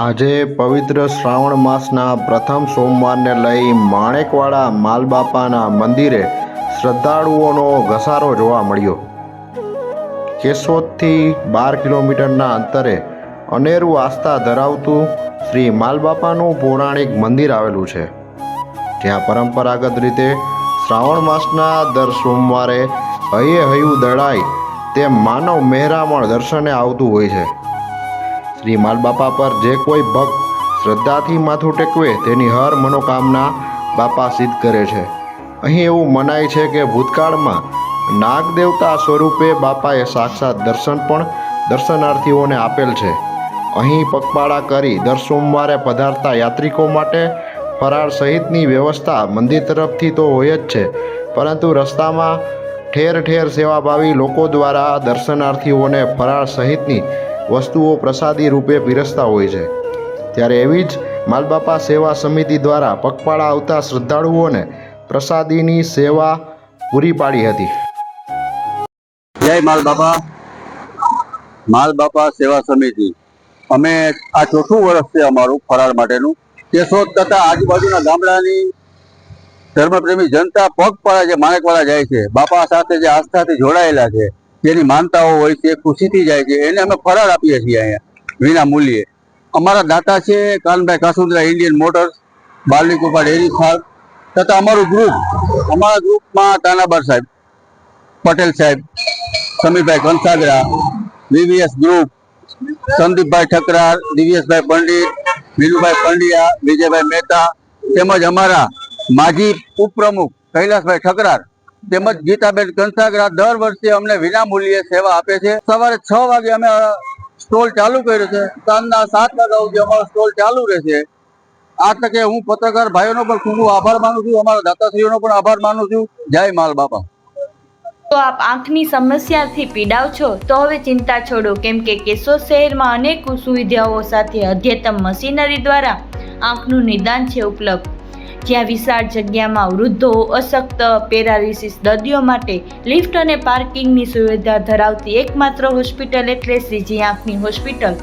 આજે પવિત્ર શ્રાવણ માસના પ્રથમ સોમવારને લઈ માણેકવાડા માલબાપાના મંદિરે શ્રદ્ધાળુઓનો ઘસારો જોવા મળ્યો. કેશોદથી બાર કિલોમીટરના અંતરે અનેરું આસ્થા ધરાવતું શ્રી માલબાપાનું પૌરાણિક મંદિર આવેલું છે. જ્યાં પરંપરાગત રીતે શ્રાવણ માસના દર સોમવારે હૈયે હૈયું દળાય તેમ માનવ મહેરામણ દર્શને આવતું હોય છે. શ્રી માલબાપા પર જે કોઈ ભક્ત શ્રદ્ધાથી માથું ટેકવે તેની હર મનોકામના બાપા સિદ્ધ કરે છે. અહીં એવું મનાય છે કે ભૂતકાળમાં નાગ દેવતા સ્વરૂપે બાપાએ સાક્ષાત દર્શન પણ દર્શનાર્થીઓને આપેલ છે. અહીં પગપાળા કરી દર સોમવારે પધારતા યાત્રિકો માટે ફરાળ સહિતની વ્યવસ્થા મંદિર તરફથી તો હોય જ છે, પરંતુ રસ્તામાં ઠેર ઠેર સેવાભાવી લોકો દ્વારા દર્શનાર્થીઓને ફરાળ સહિતની વસ્તુઓ પ્રસાદી રૂપે પીરસતા હોય છે. ત્યારે એવી જ માલબાપા સેવા સમિતિ દ્વારા પગપાળા આવતા શ્રદ્ધાળુઓને પ્રસાદીની સેવા પૂરી પાડી હતી. જય માલ બાપા માલ સેવા સમિતિ. અમે આ ચોથું વર્ષ છે અમારું ફરાર માટેનું. કેશોદ તથા આજુબાજુના ગામડાની ધર્મપ્રેમી જનતા પગપાળા જે માણેકવાળા જાય છે, બાપા સાથે જે આસ્થાથી જોડાયેલા છે જેની માનતાઓ હોય છે, ખુશીથી જાય છે, એને અમે ફરાર આપીએ છીએ અહીંયા, વિના મૂલ્યે. અમારા દાતા છે, કાનભાઈ કાસુંદ્રા ઇન્ડિયન મોટર્સ બાર્લી કુપા ડેરી ફાર્મ તથા અમારું ગ્રુપ અમારા ગ્રુપમાં તાનાબર સાહેબ, પટેલ સાહેબ, સમીરભાઈ કંસાગરા વીવીએસ ગ્રુપ સંદીપભાઈ ઠકરાર, દિવ્યેશભાઈ પંડિત, વિનુભાઈ પંડ્યા, વિજયભાઈ મહેતા, તેમજ અમારા માજી ઉપપ્રમુખ કૈલાસભાઈ ઠકરાર તેમજ ગીતાબેન કંસાગરા દર વર્ષે અમને વિના મૂલ્યે સેવા આપે છે. સવારે છ વાગે અમે સ્ટોલ ચાલુ કર્યો છે. સાંજના સાત વાગ્યા સુધી અમારો સ્ટોલ ચાલુ રહેશે આ તકે હું પત્રકાર ભાઈઓનો પણ ખૂબ આભાર માનું છું. અમારા દાતાશ્રીઓનો પણ આભાર માનું છું. જય માલ બાપા. તો આપ આંખની સમસ્યાથી પીડાવ છો, તો હવે ચિંતા છોડો. કેમ કે કેશોદ શહેરમાં અનેક સુવિધાઓ સાથે અદ્યતન મશીનરી દ્વારા આંખનું નિદાન છે ઉપલબ્ધ. જ્યાં વિશાળ જગ્યામાં વૃદ્ધો, અશક્ત પેરાલિસિસ દર્દીઓ માટે લિફ્ટ અને પાર્કિંગની સુવિધા ધરાવતી એકમાત્ર હોસ્પિટલ એટલે સીજી આંખની હોસ્પિટલ.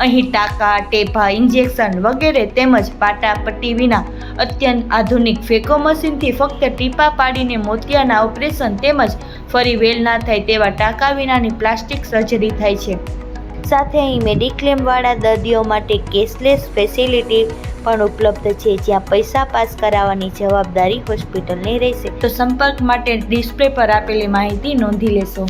અહીં ટાંકા, ટેભા, ઇન્જેક્શન વગેરે તેમજ પાટાપટ્ટી વિના અત્યંત આધુનિક ફેકો મશીનથી ફક્ત ટીપા પાડીને મોતિયાના ઓપરેશન તેમજ ફરી વેલ ના થાય તેવા ટાંકા વિનાની પ્લાસ્ટિક સર્જરી થાય છે. સાથે અહીં મેડિક્લેમવાળા દર્દીઓ માટે કેશલેસ ફેસિલિટી પણ ઉપલબ્ધ છે, જ્યાં પૈસા પાસ કરાવવાની જવાબદારી હોસ્પિટલની રહેશે. તો સંપર્ક માટે ડિસ્પ્લે પર આપેલી માહિતી નોંધી લેશો.